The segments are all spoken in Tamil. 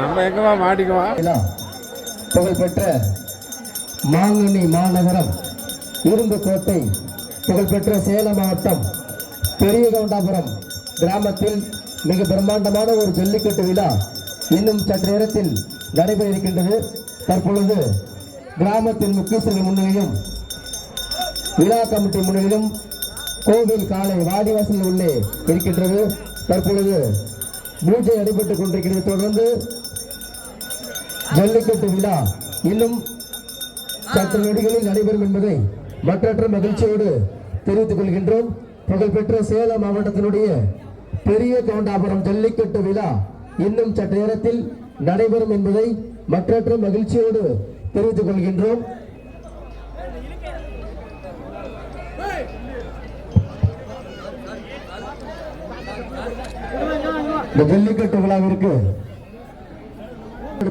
நம்ம எங்கவா மாட்டிக்குவா புகழ்பெற்ற மாங்கனி மாநகரம் இரும்புக்கோட்டை புகழ்பெற்ற சேலம் மாவட்டம் பெரியகவுண்டாபுரம் கிராமத்தில் மிக பிரம்மாண்டமான ஒரு ஜல்லிக்கட்டு விழா இன்னும் சற்று நேரத்தில் நடைபெற இருக்கின்றது. தற்பொழுது கிராமத்தின் முக்கியஸ்தர்கள் முன்னிலையும் விழா கமிட்டி முன்னிலையும் கோவில் காலை வாடிவாசல் உள்ளே இருக்கின்றது. தற்பொழுது பூஜை நடைபெற்றுக் கொண்டிருக்கிறது. தொடர்ந்து ஜல்லிக்கட்டு விழா இன்னும் சற்று நொடிகளில் நடைபெறும் என்பதை மற்றற்ற மகிழ்ச்சியோடு தெரிவித்துக் கொள்கின்றோம். புகழ்பெற்ற சேலம் மாவட்டத்தினுடைய பெரிய கவுண்டாபுரம் ஜல்லிக்கட்டு விழா இன்னும் சற்று நேரத்தில் நடைபெறும் என்பதை மற்றற்ற மகிழ்ச்சியோடு தெரிவித்துக் கொள்கின்றோம். இந்த ஜல்லிக்கட்டு விழாவிற்கு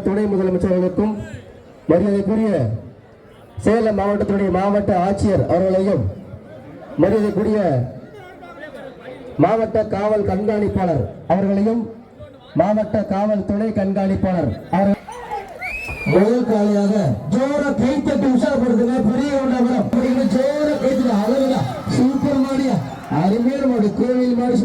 துணை முதலமைச்சர்களுக்கும் மரியாதைக்குரிய சேலம் மாவட்டத்தினுடைய மாவட்ட ஆட்சியர் அவர்களையும் மரியாதைக்குரிய மாவட்ட காவல் கண்காணிப்பாளர் அவர்களையும் மாவட்ட காவல் துணை கண்காணிப்பாளர் அவர்கள் முதல் காலையாக ஜோர கைத்தட்டு உற்சாகப்படுத்துங்க பெரிய உண்டாபுரம் ஜோர கைத்தட்டு அழகுதா சூப்பர் மாடியா அருமையான மாடு. கோவில் மாடி.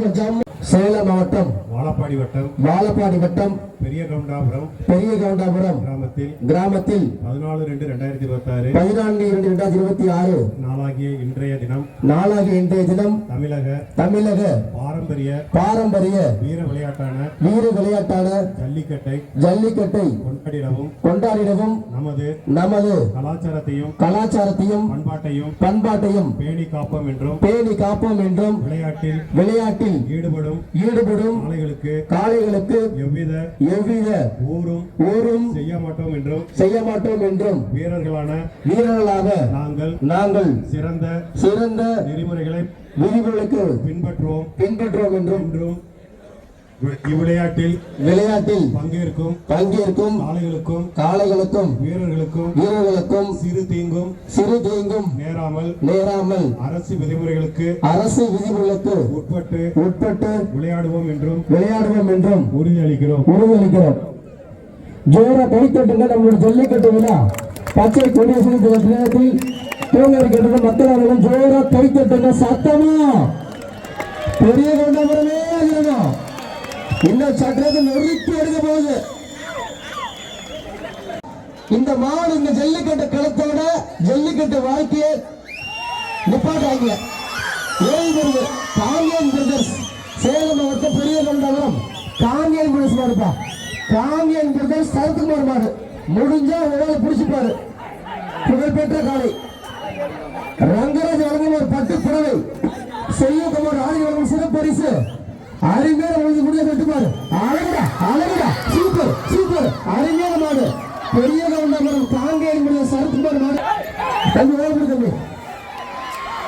சேலம் மாவட்டம். வாழப்பாடி வட்டம். வாழப்பாடி வட்டம். பெரிய கவுண்டாபுரம் பெரிய கவுண்டாபுரம் கிராமத்தில் கிராமத்தில் பதினாலு ரெண்டு ரெண்டாயிரத்தி இருபத்தி ஆறு பதினான்கு இரண்டு இரண்டாயிரத்தி இருபத்தி ஆறு நாளாகிய இன்றைய தினம் நாளாகிய இன்றைய தினம் தமிழக தமிழக பாரம்பரிய பாரம்பரிய வீர விளையாட்டான வீர விளையாட்டான ஜல்லிக்கட்டை ஜல்லிக்கட்டை கொண்டாடிடவும் கொண்டாடிடவும் நமது நமது கலாச்சாரத்தையும் கலாச்சாரத்தையும் பண்பாட்டையும் பண்பாட்டையும் பேணி காப்போம் என்றும் பேணி காப்போம் என்றும் விளையாட்டில் விளையாட்டில் ஈடுபடும் ஈடுபடும் ஆலைகளுக்கு காளைகளுக்கு எவ்வித எவ்வித ஊரும் ஊரும் செய்ய மாட்டோம் என்றும் செய்ய மாட்டோம் என்றும் வீரர்களான வீரர்களாக நாங்கள் நாங்கள் சிறந்த சிறந்த நெறிமுறைகளை விதிகளுக்கு பின்பற்றுவோம் பின்பற்றுவோம் என்றும் இவ்விளையாட்டில் விளையாட்டில் பங்கேற்கும் பங்கேற்கும் ஆலைகளுக்கும் காளைகளுக்கும் வீரர்களுக்கும் வீரர்களுக்கும் சிறு தீங்கும் சிறு தீங்கும் நேராமல் நேராமல் அரசு விதிமுறைகளுக்கு அரசு விதிகளுக்கு உட்பட்டு உட்பட்டு விளையாடுவோம் என்றும் விளையாடுவோம் என்றும் உறுதியளிக்கிறோம். உறுதியளிக்கிறோம். ஜோர கைத்தட்டுங்க நம்மளுடைய ஜல்லிக்கட்டு விழா பச்சை கொடியரசு நேரத்தில் தூங்க இருக்கின்றது மக்கள் அவர்களும் ஜோர கைத்தட்டுங்க சத்தமா? பெரிய இருக்கணும் இன்னும் சட்டத்தை நொறுக்கி எடுக்க போகுது. இந்த மாடு இந்த ஜல்லிக்கட்டு களத்தோட ஜல்லிக்கட்டு வாழ்க்கையை நிப்பாட்டாங்க. ஏழுபெருது காங்கியன் பிரதர்ஸ் சேலம் மாவட்டம் பெரிய கொண்டவரம் காங்கியன் பிரதர்ஸ் மாடுப்பா காங்கியன் பிரதர்ஸ் சரத்குமார் மாடு முடிஞ்சா உடலை பிடிச்சிப்பாரு. புகழ்பெற்ற காலை ரங்கராஜ் வழங்கும் ஒரு பட்டு புடவை. செய்யகுமார் ஆடி வழங்கும் சிறப்பரிசு அருமையான முடிஞ்சு முடிய கட்டுப்பாரு அழகுடா அழகுடா. Super super. அருமையான மாடு. பெரிய கவுண்டமரம் காங்கேயம் முடிய சரத்குமார் மாடு தம்பி ஓடி தம்பி.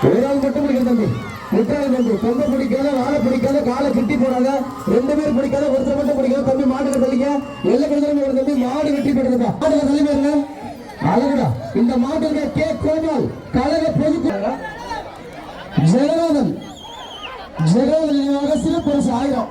ஒரு ஆள் மட்டும் பிடிக்கிற தம்பி. முட்டாள தம்பி. கொம்ப பிடிக்காத வாழை பிடிக்காத காலை கிட்டி போடாத ரெண்டு பேர் பிடிக்காத ஒருத்தர் மட்டும் பிடிக்காத தம்பி மாட்டுக்கு தள்ளிக்க. எல்லை கிடத்துல ஒரு தம்பி மாடு வெட்டி போடுறதுப்பா மாட்டுக்கு தள்ளி அழகுடா. இந்த மாட்டுக்கு கே. கோபால். கழக பொதுக்கு ஜெகநாதன் ஜெகநாதன் நினைவாக ஆயிரம்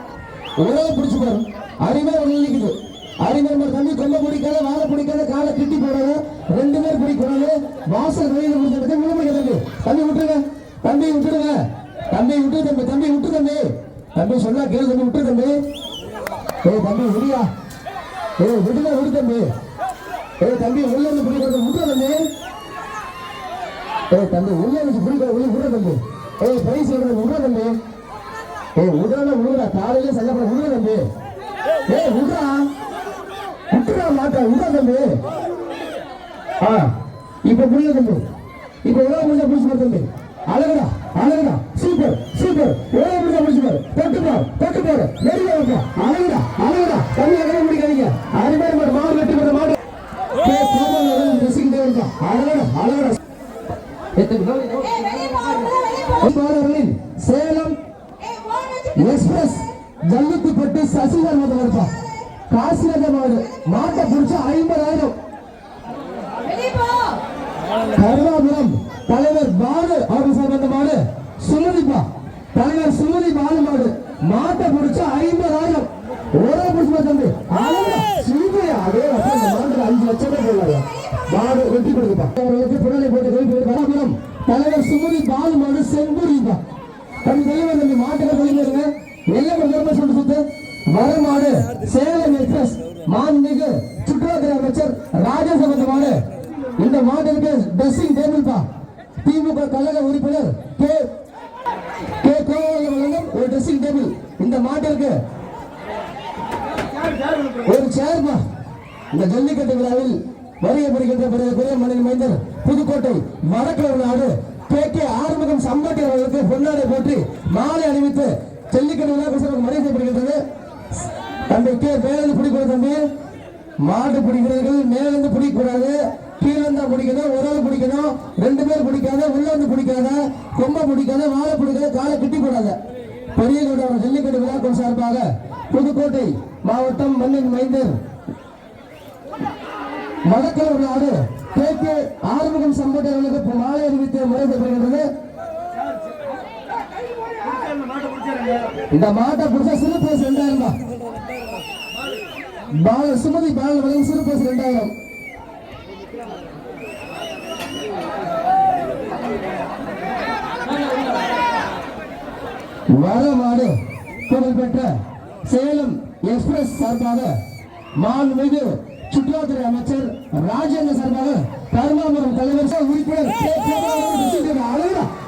ஒரே பிடிச்சு பாரு. அரிமேர் ஒண்ணு நிக்குது. மாதிரி தம்பி கொம்ப பிடிக்காத வாழை பிடிக்காத காலை கிட்டி போடாத ரெண்டு பேர் பிடிக்கூடாது வாசல் வெளியில் முடிஞ்சது முழுமைக்கு தம்பி தம்பி விட்டுருங்க. தம்பி விட்டுருங்க. தம்பி விட்டு தம்பி தம்பி விட்டு தம்பி. தம்பி சொன்னா கேளு தம்பி விட்டு தம்பி. ஏய் தம்பி விடியா ஏய் விடுங்க விடு தம்பி. ஏ தம்பி உள்ள இருந்து பிடிக்கிறது விட்டு தம்பி. ஏ தம்பி உள்ள இருந்து பிடிக்கிறது உள்ள விடுற தம்பி. ஏ பிரைஸ் விடுற தம்பி. ஏய் காலையில சஞ்சப்பட விடுற தம்பி. ஏய் மாட்டா தம்பி. ஆ இப்ப புரிய தம்பி? இப்ப உலக முடிஞ்ச புடிச்சு பாரு தம்பி. அழகுடா அழகுடா. Super super. உலக முடிஞ்ச புடிச்சு பாரு. தொட்டு பாரு தொட்டு பாரு. நெருங்க வைப்பா அழகுடா அழகுடா. தம்பி எல்லாம் முடிக்காதீங்க. அருமையான மாடு மாடு வெட்டி போட்ட மாடு. அழகுடா அழகுடா. சேலம் எக்ஸ்பிரஸ் ஜல்லிக்கு போட்டு சசிகர் முதல் இருப்பான் காசிநகர் மாடு மாட்டை பிடிச்சா ஐம்பதாயிரம். கருணாபுரம் தலைவர் பாலு அவருக்கு சம்பந்த மாடு சுமதிப்பா. தலைவர் சுமதி பாலு மாடு மாட்டை பிடிச்சா ஐம்பதாயிரம். ஒரே பிடிச்சா தம்பி. சீதையா அதே மாட்டுல அஞ்சு லட்சம் போடுவாங்க மாடு வெட்டி கொடுக்குப்பா. அவர்களுக்கு புனலை போட்டு கருணாபுரம் தலைவர் சுமதி பாலு மாடு செம்பூரிப்பா தம்பி தலைவர் தம்பி மாட்டுக்கு சொல்லிருங்க எல்லாம் சுத்து வரமாடு சேலம் எக்ஸ்பிரஸ் மாண்புமிகு சுற்றுலாத்துறை அமைச்சர் ராஜசபந்த மாடு. இந்த மாட்டிற்கு ட்ரெஸ்ஸிங் டேபிள் பா. திமுக கழக உறுப்பினர் கே கே கோவால வழங்கும் ஒரு ட்ரெஸ்ஸிங் டேபிள் இந்த மாட்டிற்கு ஒரு சேர்மா இந்த ஜல்லிக்கட்டு விழாவில் வருகப்படுகின்ற பிறகு பெரிய மனித மைந்தர் புதுக்கோட்டை வடக்கு நாடு கே கே ஆறுமுகம் சம்பட்டி அவர்களுக்கு பொன்னாடை போற்றி மாலை அணிவித்து ஜல்லிக்கட்டு விழா மரியாதை செய்யப்படுகின்றது. தம்பி கே. மேலிருந்து பிடிக்கூடாது தம்பி. மாடு பிடிக்கிறவர்கள் மேலிருந்து பிடிக்கக்கூடாது கீழே இருந்தா பிடிக்கணும் ஒரு ஆள் பிடிக்கணும். ரெண்டு பேர் பிடிக்காத உள்ள வந்து பிடிக்காத கொம்ப பிடிக்காத வாழை பிடிக்காத காலை கிட்டி போடாத. பெரிய கோட்டை ஜல்லிக்கட்டு விழாக்கள் சார்பாக புதுக்கோட்டை மாவட்டம் மண்ணின் மைந்தர். வடக்கிழவர் நாடு. கே கே ஆறுமுகம் சம்பட்டி அவர்களுக்கு மாலை அறிவித்து முறை இந்த மாட்டை பிடிச்சா சிறு பேசு ரெண்டாயிரம் தான் பால சுமதி பால வழங்கும் சிறு பேசு ரெண்டாயிரம். வரமாடு புகழ்பெற்ற சேலம் எக்ஸ்பிரஸ் சார்பாக மாண்புமிகு மீது ராஜேந்திர சார்பாக தருமாபுரம் தலைவர் உறுப்பினர்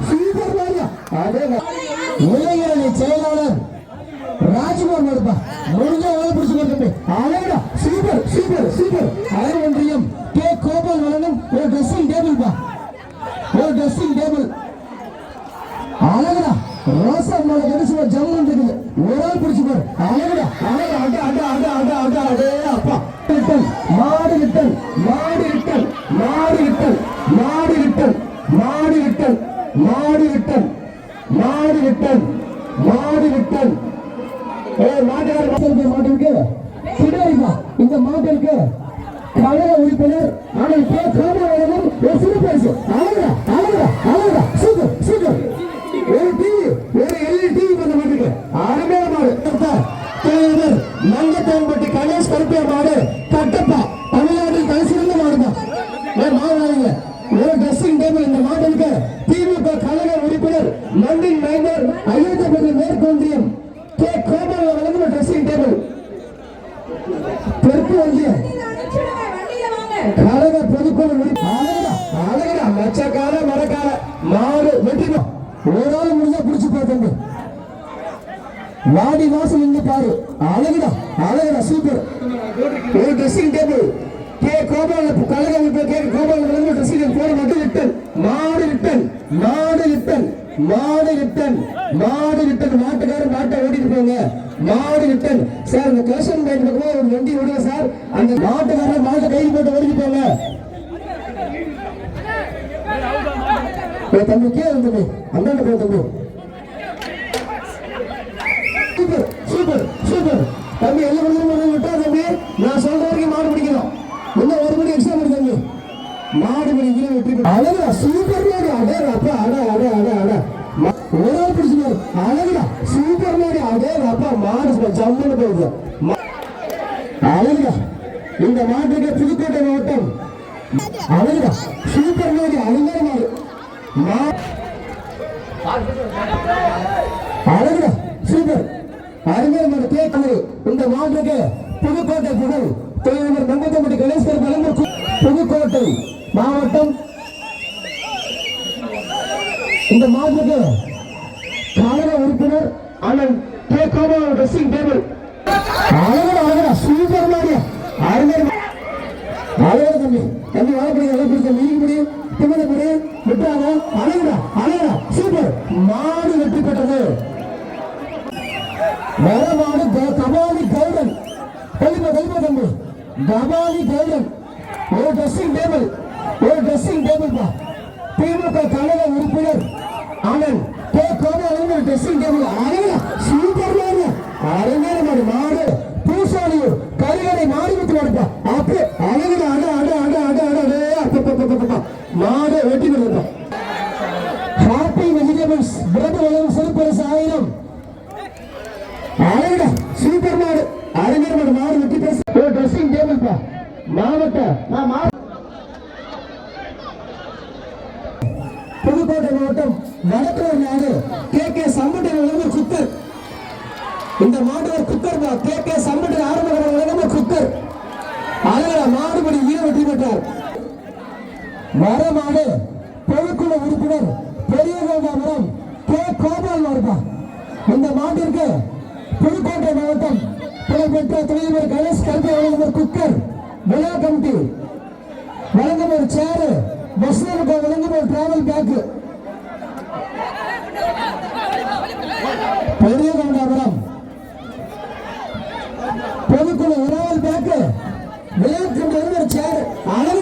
சூப்பர் மாரியா அதே இளைஞரணி செயலாளர் ராஜ்குமார் மடுப்பா முடிஞ்ச வேலை பிடிச்சு கொடுத்து அழகா சூப்பர் சூப்பர் சூப்பர் அழகு ஒன்றியம் கே. கோபால் வழங்கும் ஒரு ட்ரெஸ்ஸிங் டேபிள் பா. ஒரு ட்ரெஸ்ஸிங் டேபிள் அழகுடா ரோசா மேல கடிச்சு ஜம்மு இருக்குது. ஒரு ஆள் பிடிச்சு பாரு. அழகா அழகு அட அட அட அட அட அடே அப்பா. மாடு விட்டல் மாடு விட்டல் மாடு விட்டல் மாடு விட்டல் மாடு விட்டல் மாடு விட்டல் மாடு விட்டல் மாடு விட்டல் ஏ மாட்டுக்கார மாட்டு மாட்டிருக்கு பின்னாடிப்பா இந்த மாட்டிற்கு கழக உறுப்பினர் ஆனால் கே. காமராஜனும் ஒரு சிறு பேசு அழகா அழகா அழகா சூப்பர் சூப்பர். ஒரு டிவி ஒரு எல்இடி டிவி பண்ண மாட்டேங்க அருமையான மாடு. தலைவர் மங்கத்தேன்பட்டி கணேஷ் கருப்பியா மாடு. கட்டப்பா. ஏன் மாடுங்க ஒரு ட்ரெஸ்ஸிங் டேபிள் இந்த மாடலுக்கு திமுக கழக உறுப்பினர் மண்ணின் மைனர் அயோத்தியபதி மேற்கொன்றியம் கே கோபால் வழங்கும் ட்ரெஸ்ஸிங் டேபிள் தெற்கு ஒன்றியம் கழக பொதுக்குழு உறுப்பி- அழகுடா அழகுடா மச்சக்கால மரக்கால மாடு வெட்டிடும் ஒரு ஆள் முடிஞ்சா புடிச்சு பார்த்தங்க வாடி வாசல் நின்று பாரு. அழகுடா அழகுடா சூப்பர். ஒரு ட்ரெஸ்ஸிங் டேபிள் கே கோபால கழக கே கோபால வழங்கும் ட்ரெஸ்ஸிங் போட மட்டும் ரிட்டன் மாடு ரிட்டன் மாடு ரிட்டன் மாடு ரிட்டன் மாடு ரிட்டன் மாட்டுக்காரர் மாட்டை ஓட்டிட்டு போங்க. மாடு ரிட்டன் சார் இந்த கேஷன் பாயிண்ட் பக்கமா ஒரு வண்டி விடுங்க சார். அந்த மாட்டுக்காரர் மாட்டை கையில் போட்டு ஓடிட்டு போங்க. தம்பி கீழே தம்பி அந்தாண்ட போ தம்பி. Super super super. தம்பி எல்லாம் விட்டா தம்பி நான் சொல்ற வரைக்கும் மாடு பிடிக்கணும் இன்னும் ஒரு மணி எக்ஸ்ட்ரா பண்ணி தம்பி மாடு பிடிக்கல வெற்றி அழகுடா சூப்பர் மாடு அடே அப்பா அட அட அட அட. ம- ஒரு அழகுடா சூப்பர் மாடு அடே அப்பா மாடு ஜம்முன்னு அழகுடா. இந்த மாட்டுக்கு புதுக்கோட்டை மாவட்டம். அழகுடா சூப்பர் மாடு அருமையான மாடு. அழகுடா சூப்பர். அருமையான கேட்குது இந்த மாட்டுக்கு புதுக்கோட்டை புகழ். தலைவர் மங்கத்தம்பட்டி கணேஸ்வர் வழங்கும் புதுக்கோட்டை. மாவட்டம். இந்த மாட்டுக்கு கழக உறுப்பினர் அண்ணன் கே. கோபால் ட்ரெஸ்ஸிங் டேபிள் அழகுடா அழகுடா சூப்பர் மாடு அருமையான அழகா தம்பி தம்பி வாழப்படி வாழப்படி நீங்க முடியும் முடியும் விட்டாங்க அழகுடா அழகுடா. சூப்பர். மாடு வெற்றி பெற்றது. வரமாடு க- கபாலி கவுடன் கலிப்பா கலிப்பா தம்பி. கபாலி கவுடன் ஒரு ட்ரெஸ்ஸிங் டேபிள் ஒரு ட்ரெஸ்ஸிங் டேபிள் பா திமுக கழக உறுப்பினர் ஆனந்த் கே. கோபாலன் ஒரு ட்ரெஸ்ஸிங் டேபிள் அழகா சூப்பர் மாடு அருமையான மாடு மாடு பூசாலியூர் கரிகடை மாடு விட்டு மாடுப்பா. அப்படி அட அட அட அட அட அடே அப்பப்பா மாடு வெட்டி கொடுப்பா. ஹாப்பி வெஜிடபிள்ஸ் பிரபு வளரும் சிறுபரிசு ஆயிரம். அழகுடா சூப்பர் மாடு அறிஞர் மாடு மாடு வெட்டி பேச. ஒரு ட்ரெஸ்ஸிங் டேபிள் பா மாவட்ட நான் மாவட்ட மாவட்டம் வடக்கூர் நாடு கே கே சம்பட்டி குக்கர் இந்த மாடு குக்கர் கே கே சம்பட்டி ஆரம்ப குக்கர் அழகா மாடுபடி வீர வெற்றி பெற்றார். வர மாடு பொதுக்குழு உறுப்பினர் பெரிய கோபாபுரம் கே கோபால் மாடுப்பா இந்த மாட்டிற்கு புதுக்கோட்டை மாவட்டம் புகழ்பெற்ற துணைவர் கணேஷ் கல்வி வழங்கும் குக்கர் விழா கமிட்டி வழங்கும் ஒரு சேரு பஸ்ஸுக்கு வழங்கும் ஒரு டிராவல் பேக்கு ஆளும்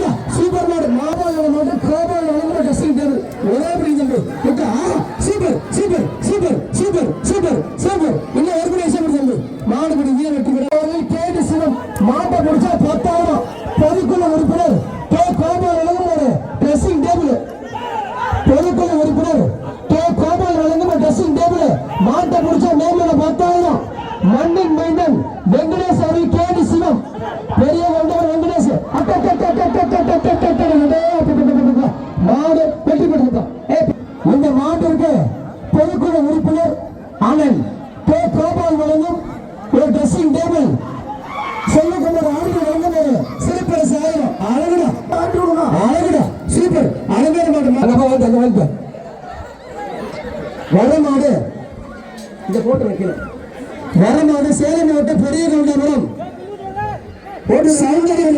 இந்த போட்டு வைக்கல வரமாடு சேலம் மாவட்டம் பெரிய கவுண்டபுரம். ஒரு சௌந்தரிய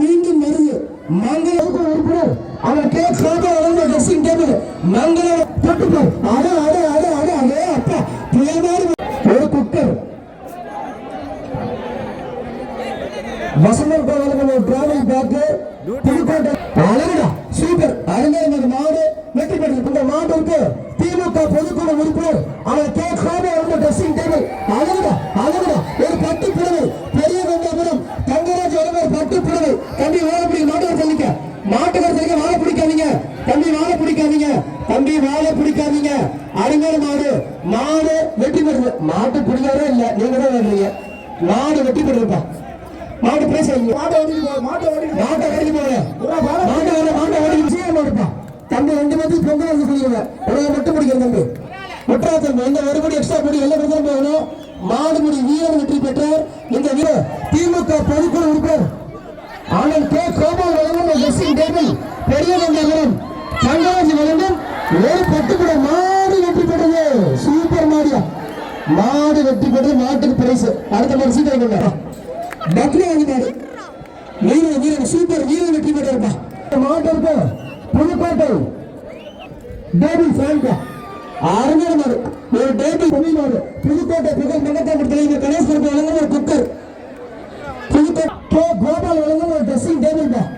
மீண்டும் வருது. மங்களம் உறுப்பினர் அவன் கே கோபா வளர்ந்த ட்ரெஸ்ஸிங் டேபிள் மங்களம் தொட்டுப்பார் அட அட அட அட அதே அப்பா. புயமாறு ஒரு குக்கர். வசந்தம் கோவிலுக்கு ஒரு டிராவல் பேக்கு புதுக்கோட்டை அழகுடா சூப்பர் அருமையான மாடு வெற்றி பெற்றது இந்த மாட்டுக்கு திமுக பொதுக்குழு உறுப்பினர் அவர் கே கோபா வந்து ட்ரெஸ்ஸிங் டேபிள் அழகுடா அழகுடா ஒரு பட்டு புடவை பெரிய கொண்டாபுரம் தங்கராஜ் ஒரு பட்டு புடவை தம்பி வாழை பிடிக்க மாட்டுக்கார சொல்லிக்க மாட்டுக்கார சொல்லிக்க வாழை பிடிக்காதீங்க தம்பி வாழை பிடிக்காதீங்க தம்பி வாழை பிடிக்காதீங்க அருமையான மாடு மாடு வெற்றி பெறுது மாட்டு பிடிக்காரே இல்ல நீங்க தான் வர்றீங்க மாடு வெற்றி பெறுதுப்பா மாடு பேச மாட்டை ஓடி மாட்டை ஓடி மாட்டை ஓடி போற மாட்டை வர மாட்டை ஓடி விஷயம் மாடுப்பா தம்பி ரெண்டு பேருக்கு பொங்கல் வந்து குடிக்கிறேன் உடனே மட்டும் பிடிக்கிறேன் தம்பி முட்டா தம்பி எக்ஸ்ட்ரா படி எல்லாம் பிரச்சனை போகணும் மாடுபடி வீரர் வெற்றி பெற்றார். இந்த வீரர் திமுக பொதுக்குழு உறுப்பினர். ஆனால் கே. கோபால் வழங்கும் ட்ரெஸ்ஸிங் டேபிள் பெரிய நகரம் தங்கராஜ் வழங்கும் ஒரு பட்டுக்குட மாடு வெற்றி பெற்றது. சூப்பர் மாடியா. மாடு வெற்றி பெற்றது மாட்டுக்கு பிரைஸ் அடுத்த மாதிரி சீட்டை கொண்டாடுறோம் பக்ரி வாங்கினாரு வீரன் வீரன் சூப்பர் வீரன் வெற்றி பெற்றிருப்பா. இருக்கும் புதுக்கோட்டை. டேபிள் ஃபேன்கா அருமையான மாடு. ஒரு டேபிள் புவி மாடு. புதுக்கோட்டை புகழ் மண்டபத்தில் இந்த கணேஷ் பொறுப்பு வழங்கும் ஒரு குக்கர். புதுக்கோட்டை கே கோபால் வழங்கும் ஒரு ட்ரெஸ்ஸிங் டேபிள் தான்.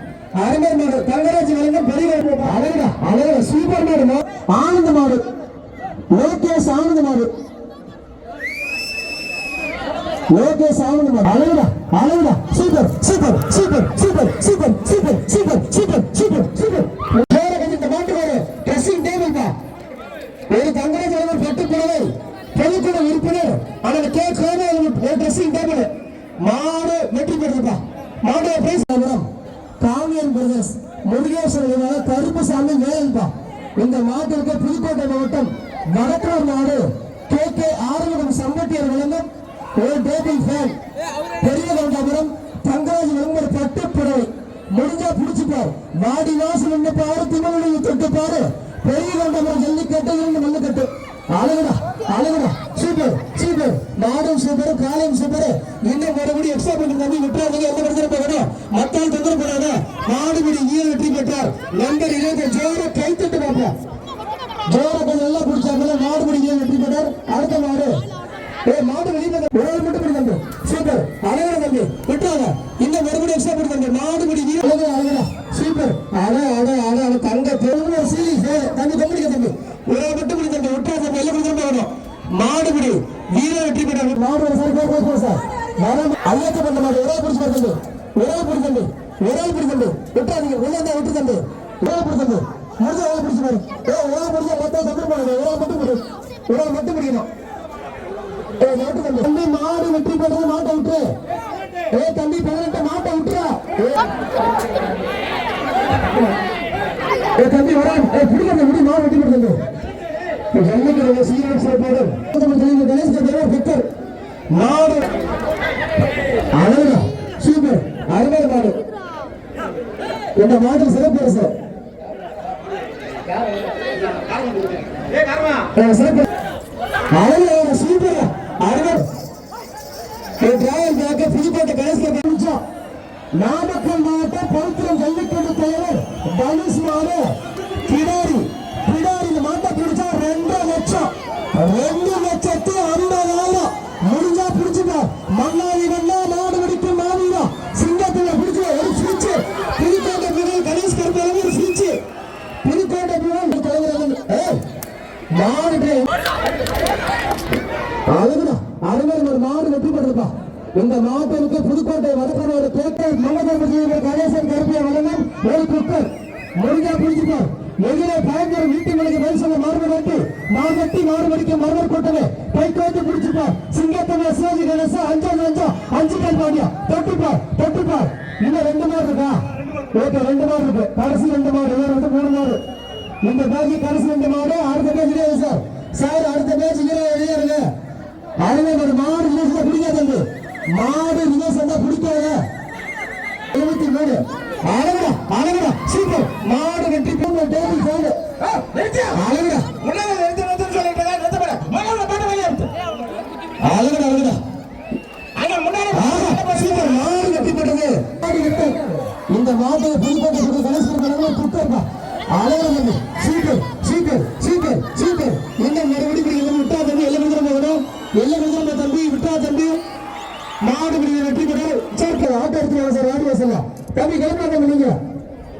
அருமையான மாடு. தங்கராஜ் வழங்கும் பெரிய அழகா அழகா சூப்பர் மாடு ஆனந்த மாடு. லோகேஷ் ஆனந்த மாடு. லோகேஷ் ஆனந்த மாடு. அழகா அழகா super super super super super super super super super super வேற கொஞ்சம் இந்த மாட்டு வேறு ட்ரெஸ்ஸிங் டேபிள் பா ஒரு தங்கராஜ் அவர் பட்டு புடவை பொதுக்குழு உறுப்பினர் ஆனால் கே கோவை ஒரு ட்ரெஸ்ஸிங் டேபிள் மாடு வெற்றி பெறுதுப்பா மாடு பிரைஸ் காவியன் பிரதர்ஸ் முருகேஸ்வரர் கருப்புசாமி வேலன்பா இந்த மாட்டிற்கு புதுக்கோட்டை மாவட்டம் வடக்கூர் நாடு. கே கே ஆறுமுகம் சம்பட்டியர் வழங்கும் ஒரு டேபிள் ஃபேன். பெரிய கவுண்டாபுரம் தங்கராஜ் ஒரு பட்டு புடவை முடிஞ்சா புடிச்சுப்பார். வாடி வாசல் நின்று பாரு திமுக தொட்டு பாரு. பெரிய கவுண்டாபுரம் ஜல்லிக்கட்டு இருந்து மல்லுக்கட்டு. அழகுடா அழகுடா. Super super. மாடும் சூப்பர் காலையும் சூப்பர். இன்னும் மறுபடியும் எக்ஸ்ட்ரா பண்ணி தம்பி விட்டுறாதீங்க எந்த பிரச்சனை போகணும்? மக்கள் தொந்தரவு பண்ணாத? மாடுபிடி வீர வெற்றி பெற்றார். நம்பர் இருபது ஜோர கைத்தட்டு பார்ப்போம். ஜோர கொஞ்சம் எல்லாம் பிடிச்சாங்க மாடுபிடி வீர வெற்றி பெற்றார். அடுத்த மாடு ஏ மாடு வெளியே ஒரு மட்டும் பிடி தம்பி சூப்பர். அழகா தம்பி விட்டுறாங்க இன்னும் மறுபடியும் எக்ஸ்ட்ரா தம்பி. மாடுபிடி வீர அழகா அழகா சூப்பர். அட அட அட அட தங்க பெருமை சீலி தம்பி தம்பிடிக்க தம்பி. ஒரு மட்டும் பிடி தம்பி. விட்டா தம்பி. எல்லாம் பிடி வரணும். மாடுபிடி வீர வெற்றி பெற்றார். மாடு ஒரு சார் போய் போய் சார். பண்ண மாடு. ஒரே பிடிச்சு பாரு தம்பி. ஒரே பிடி தம்பி. ஒரே பிடி தம்பி. விட்டாதீங்க உள்ள இருந்தா விட்டு தம்பி. ஒரே பிடி தம்பி. முடிஞ்ச ஒரே பிடிச்சு பாரு. ஏ ஒரே பிடிச்சா மொத்தம் தம்பி போடுங்க ஒரே மட்டும் பிடி ஒரே மட்டும் பிடிக்கணும். தம்பி. தம்பி மாடு வெற்றி பெற்றது மாட்டை விட்டு. ஏ தம்பி பதினெட்டு மாட்டை விட்டுறா ஏ. தம்பி வரா. ஏ பிடிக்க முடி மாடு வெட்டி போடுறது ஜல்லிக்கட்டு சீரன் சிறப்போடு கணேஷ் தலைவர் பிக்கர் நாடு அழகா சூப்பர். அருமையான மாடு. இந்த மாடு சிறப்பு சார் சிறப்பு. அழகா சூப்பர் அருமை புதுக்கோட்டை கணேச கவனிச்சோம் நாமக்கல் மாவட்டம் பவித்திரம் ஜல்லிக்கட்டு தலைவர் தனுஷ் மாடு கிடாரி. கிடாரி இந்த மாட்டை பிடிச்சா ரெண்டு லட்சம். ரெண்டு லட்சத்து ஐம்பதாயிரம். முடிஞ்சா பிடிச்சுப்பா மண்ணாதி மண்ணா நாடு வெடிக்கும் மாவீரா. சிங்கத்துல பிடிச்சு ஒரு சுவிட்ச் புதுக்கோட்டை பிரிவு கணேஷ் கருப்பு ஒரு சுவிட்ச் புதுக்கோட்டை பிரிவு தலைவர் ஏய் மாடு அழகுடா அருமையில் ஒரு மாடு வெற்றி பெற்றிருப்பா இந்த மாட்டிற்கு புதுக்கோட்டை வடக்கரோடு கேட்டை மங்கதர்மஜீவ கணேசன் கருப்பிய வழங்கும் ஒரு குக்கர் முடிஞ்சா பிடிச்சிப்பார் எதிரே பயங்கர வீட்டு மலைக்கு பதில் சொல்ல மார்பு வந்து நான் கட்டி மாறு மடிக்க மர்மர் கூட்டமே கை கோத்து பிடிச்சிப்பார். சிங்கத்தமே சிவாஜி கணேசா அஞ்சு அஞ்சு அஞ்சு. கல் பாடியா? தொட்டுப்பார் தொட்டுப்பார். இன்னும் ரெண்டு மாடு இருக்கா? ஓகே ரெண்டு மாடு இருக்கு. கடைசி ரெண்டு மாடு இவர் வந்து மூணு மாடு இந்த பேஜ் கடைசி ரெண்டு மாடு அடுத்த பேஜ் இல்லையா சார் சார் அடுத்த பேஜ் இல்லையா வெளியேறுங்க அதுவே ஒரு மாடு ரிலீஸ்ல பிடிக்காது மாடு ரிலீஸ் வந்தா பிடிக்காத எழுபத்தி மூணு அழகுடா அழகுடா. சூப்பர் மாடு வெற்றி போன டேபிள் போடு. அழகுடா அழகுடா. அழகுடா ஆஹா, சூப்பர் மாடு வெற்றி பெற்றது மாடு வெற்றி. இந்த மாட்டை புதுக்கோட்டை புது கணேசன் குட்டர்பா அழகுடா தம்பி. சூப்பர் சூப்பர் சூப்பர் சூப்பர் என்ன மறுபடியும் எல்லாம் விட்டா தம்பி? எல்லாம் போகணும் எல்லாம் விழுந்துட தம்பி விட்டா தம்பி. மாடு வெற்றி பெற சரி ஆட்டோ எடுத்து சார் ஆட்டோ தம்பி கிளம்பாங்க நீங்க.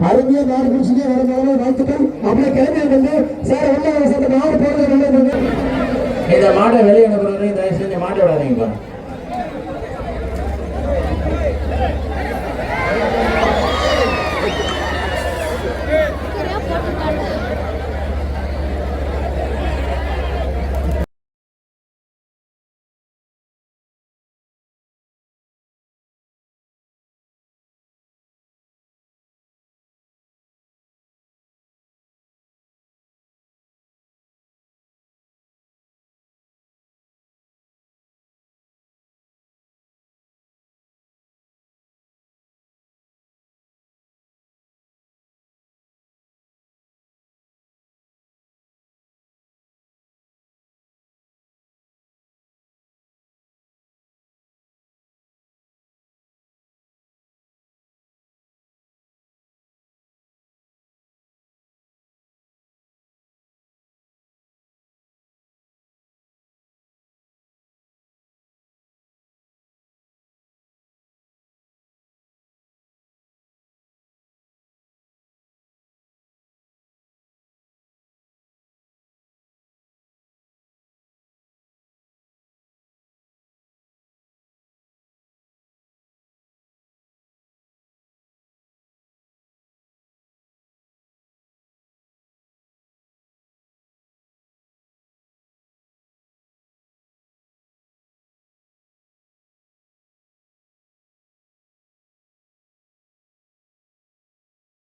அருமையா மாடு பிடிச்சிங்க வர மாதிரி வாழ்த்துக்கள். அப்படியே கிளம்பி வந்து சார் உள்ள சார் இந்த மாடு போடுறது நல்லது இந்த மாட்டை வெளியே அனுப்புறது தயவு செஞ்சு மாட்டை விடாதீங்க.